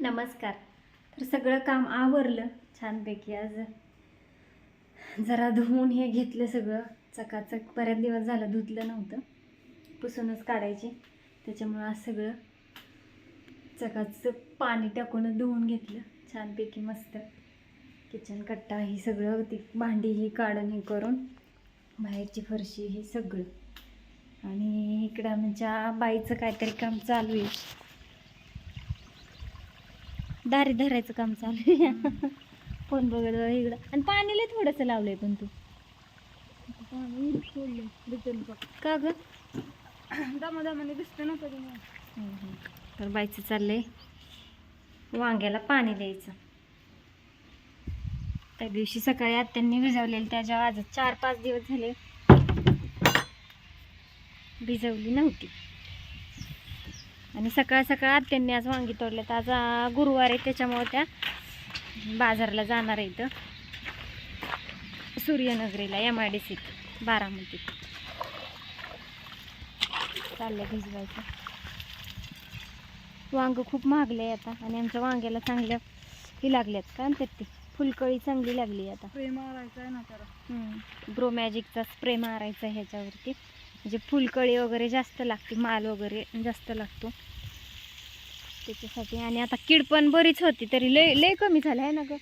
नमस्कार. तर सगळं काम आवरलं छानपैकी आज. जरा धुवून हे घेतलं सगळं. चकाचक बऱ्याच दिवस झालं धुतलं नव्हतं. पुसूनच काढायचे. त्याच्यामुळं आज सगळं चकाचक पाणी टाकून धुवून घेतलं. छानपैकी मस्त किचन कट्टा ही सगळं ती भांडी ही काढून हे करून बाहेरची फरशी हे सगळं. आणि इकडं आमच्या बाईचं काहीतरी काम चालू आहे. दारी धरायचं काम चालू आहे. फोन बघत इकडं. आणि पाणी लय थोडंसं लावलंय पण तू. का ग? दमादमाने दिसतं ना कधी तर बाईचं चाललंय. वांग्याला पाणी द्यायचं. त्या दिवशी सकाळी आत्यांनी भिजवलेली त्याच्या आज चार पाच दिवस झाले भिजवली नव्हती. आणि सकाळ सकाळ आत्यांनी आज वांगी तोडल्यात. आज गुरुवार आहे त्याच्यामुळे त्या बाजारला जाणार आहे इथं. सूर्यनगरीला एम आय डी सीत बारामतीत चाललं भिजवायचं. वांग खूप महागले आता आणि आमच्या वांग्याला चांगल्या ही लागल्यात काय म्हणतात ती फुलकळी चांगली लागली आता. स्प्रे मारायचा आहे ना त्याला ब्रो मॅजिकचा स्प्रे मारायचा आहे ह्याच्यावरती. म्हणजे फुलकळी वगैरे जास्त लागते माल वगैरे जास्त लागतो. त्याच्यासाठी. आणि आता कीड पण बरीच होती तरी लय लय कमी झालं आहे ना ग?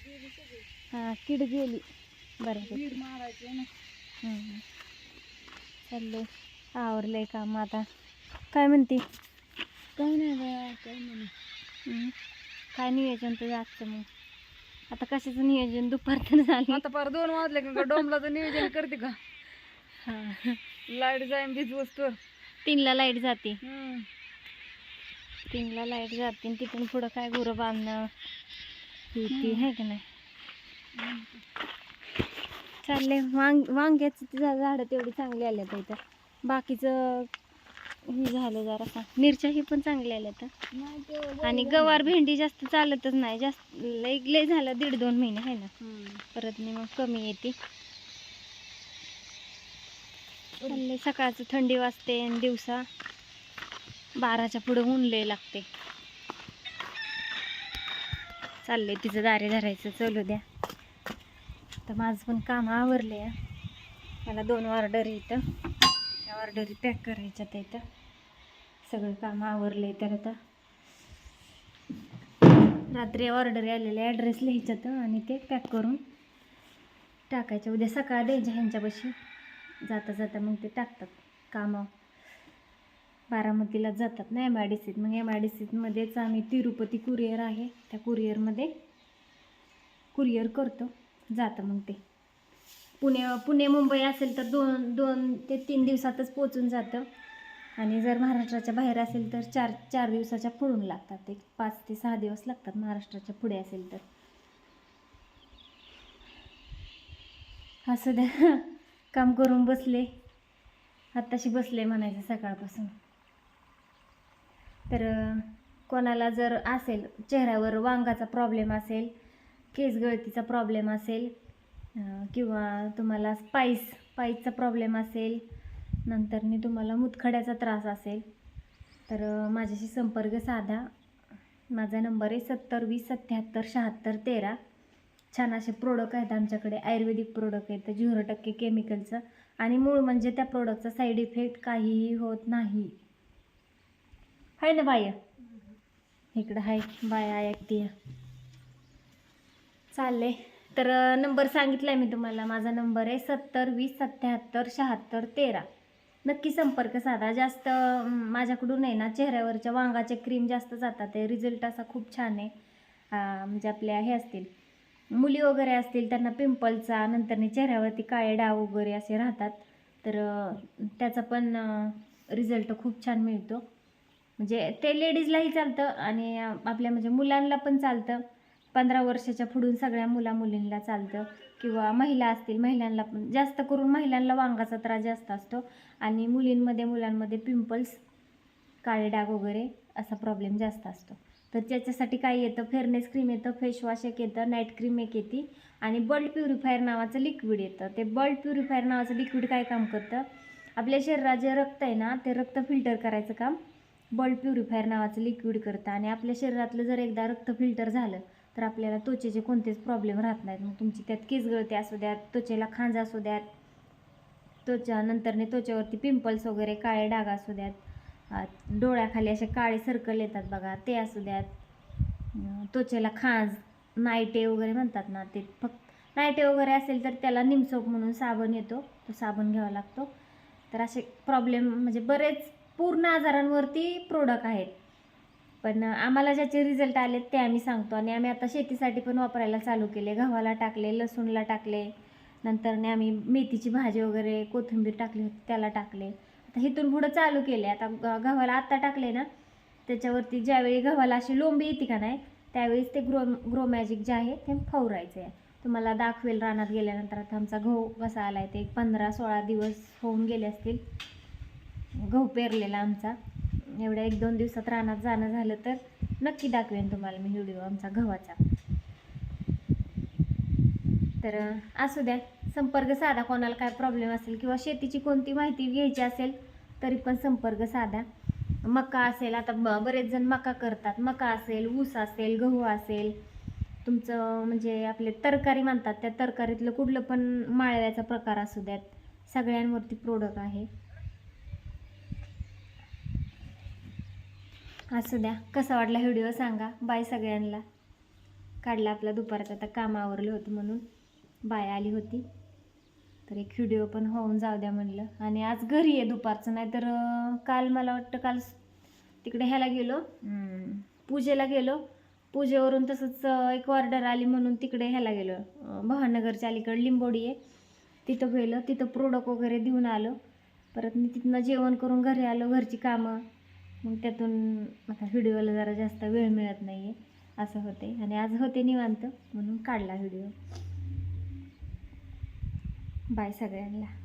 हां कीड गेली. बरं चाललंय. आवरलंय काम आता. काय म्हणते? काही नाही नाही हम्म. काय नियोजन तुझं आजचं मग? आता कशाचं नियोजन? दुपारचं झालं. आता पार दोन वाजले का डोमलाचं नियोजन करते का? हां. लाइट जाईन वीज वस्तू. तीनला लाइट जाते. तीनला लाइट जाते आणि तिथून पुढं काय गुरं बांधणं ही ती आहे का नाही? चालले वांग वांग्याचं झाडं तेवढी चांगली आल्या तर इथं. बाकीचं हे झालं जरासा मिरच्या ही पण चांगल्या आल्या तर आणि गवार भेंडी जास्त चालतच नाही. जास्त लय लय झालं दीड दोन महिने आहे ना. परत नाही मग कमी येते. चाललंय सकाळचं थंडी वाजते आणि दिवसा बाराच्या पुढं ऊन लय लागते. चाललंय तिचं दारे धरायचं चलू द्या. तर माझं पण काम आवरले आहे मला दोन ऑर्डर इथं. त्या ऑर्डरी पॅक करायच्या करायच्यात इथं. सगळं काम आवरले तर आता. रात्री ऑर्डर आलेले ॲड्रेस लिहायच्यात आणि ते पॅक करून टाकायचे. उद्या सकाळ द्यायच्या ह्यांच्यापाशी. जाता जाता मग ते टाकतात कामं. बारामतीला जातात ना एम आय डी सीत मग एम आय डी सीतमध्येच आम्ही तिरुपती कुरिअर आहे. त्या कुरिअरमध्ये कुरिअर करतो. जातं मग ते. पुणे पुणे मुंबई असेल तर दोन दोन ते तीन दिवसातच पोचून जातं. आणि जर महाराष्ट्राच्या बाहेर असेल तर चार चार दिवसाच्या पुढून लागतात. एक पाच ते सहा दिवस लागतात महाराष्ट्राच्या पुढे असेल तर. असं द्या. काम करून बसले. आत्ताशी बसले म्हणायचं सकाळपासून. तर कोणाला जर असेल चेहऱ्यावर वांगाचा प्रॉब्लेम असेल केस गळतीचा प्रॉब्लेम असेल किंवा तुम्हाला स्पाईस स्पाईसचा प्रॉब्लेम असेल नंतरनी तुम्हाला मुतखड्याचा त्रास असेल तर माझ्याशी संपर्क साधा. माझा नंबर आहे सत्तर वीस सत्याहत्तर शहात्तर तेरा. छान असे प्रोडक्ट आहेत आमच्याकडे. आयुर्वेदिक प्रोडक्ट आहेत. झिरो टक्के केमिकलचं आणि मूळ म्हणजे त्या प्रोडक्टचा साईड इफेक्ट काहीही होत नाही. आहे ना बाय? इकडं आहे बाया ऐकते चालले तर नंबर सांगितला आहे मी तुम्हाला. माझा नंबर आहे सत्तर वीस सत्याहत्तर शहात्तर तेरा. नक्की संपर्क साधा. जास्त माझ्याकडून आहे ना चेहऱ्यावरच्या वांगाचे क्रीम जास्त जातात. आहे रिझल्ट असा खूप छान आहे. म्हणजे आपल्या हे असतील. मुली वगैरे असतील त्यांना पिंपलचा नंतर चेहऱ्यावरती काळे डाव वगैरे असे राहतात. तर त्याचा पण रिझल्ट खूप छान मिळतो. म्हणजे ते लेडीजलाही चालतं आणि आपल्या म्हणजे मुलांना पण चालतं. पंधरा वर्षाच्या पुढून सगळ्या मुला मुलींना चालतं. किंवा महिला असतील महिलांना पण जास्त करून महिलांना वांगाचा त्रास जास्त असतो. आणि मुलींमध्ये मुलांमध्ये पिंपल्स काळे डाग वगैरे असा प्रॉब्लेम जास्त असतो. तर त्याच्यासाठी काय येतं? फेअरनेस क्रीम येतं फेसवॉश एक येतं नाईट क्रीम एक येते. आणि बल्ड प्युरिफायर नावाचं लिक्विड येतं. ते बल्ड प्युरिफायर नावाचं लिक्विड काय काम करतं? आपल्या शरीरात जे रक्त आहे ना ते रक्त फिल्टर करायचं काम बल्ड प्युरिफायर नावाचं लिक्विड करतं. आणि आपल्या शरीरातलं जर एकदा रक्त फिल्टर झालं तर आपल्याला त्वचेचे कोणतेच प्रॉब्लेम राहत नाहीत. मग तुमची त्यात केस गळती असू द्यात त्वचेला खांज असू द्यात त्वचा नंतरने त्वचेवरती पिंपल्स वगैरे काळे डाग असू द्यात. डोळ्याखाली असे काळे सर्कल येतात बघा ते असू द्यात. त्वचेला खाज नायटे वगैरे म्हणतात ना ते. फक्त नायटे वगैरे असेल तर त्याला निमसोप म्हणून साबण येतो तो साबण घ्यावा लागतो. तर असे प्रॉब्लेम म्हणजे बरेच पूर्ण आजारांवरती प्रोडक्ट आहेत. पण आम्हाला ज्याचे रिझल्ट आलेत ते आम्ही सांगतो. आणि आम्ही आता शेतीसाठी पण वापरायला चालू केले. गव्हाला टाकले लसूणला टाकले. नंतरने आम्ही मेथीची भाजी वगैरे कोथिंबीर टाकली होती त्याला टाकले. आता इथून पुढं चालू केले आता गव्हाला आत्ता टाकले ना त्याच्यावरती ज्यावेळी गव्हाला अशी लोंबी येते का नाही त्यावेळेस ते ग्रो ग्रो मॅजिक जे आहे ते फवरायचं आहे तुम्हाला दाखवेल रानात गेल्यानंतर. आता आमचा गहू कसा आला आहे ते एक पंधरा सोळा दिवस होऊन गेले असतील. गहू पेरलेला आमचा. एवढ्या एक दोन दिवसात रानात जाणं झालं तर नक्की दाखवेन तुम्हाला मी व्हिडिओ आमचा गव्हाचा. तर असू द्या. संपर्क साधा कोणाला काय प्रॉब्लेम असेल किंवा शेतीची कोणती माहिती घ्यायची असेल तरी पण संपर्क साधा. मका असेल आता ब बरेच जण मका करतात. मका असेल ऊस असेल गहू असेल. तुमचं म्हणजे आपले तरकारी मानतात त्या तरकारीतलं कुठलं पण माळव्याचा प्रकार असू द्यात. सगळ्यांवरती प्रोडक्ट आहे. असू द्या. कसा वाटला व्हिडिओ सांगा. बाय सगळ्यांना. काढला आपला दुपारचा आता काम आवरलं होतं म्हणून. बाय आली होती. तर एक व्हिडिओ पण होऊन जाऊ द्या म्हणलं. आणि आज घरी आहे दुपारचं नाही तर काल मला वाटतं काल तिकडे ह्याला गेलो. पूजेला गेलो. पूजेवरून तसंच एक ऑर्डर आली म्हणून तिकडे ह्याला गेलो. अं, भावनगरच्या अलीकडे लिंबोडी आहे. तिथं गेलो. तिथं प्रोडक्ट वगैरे देऊन आलो. परत मी तिथनं जेवण करून घरी आलो घरची कामं. मग त्यातून आता व्हिडिओला जरा जास्त वेळ मिळत नाही आहे असं होते आणि आज होते निवांत म्हणून काढला व्हिडिओ. बाय सगळ्यांना.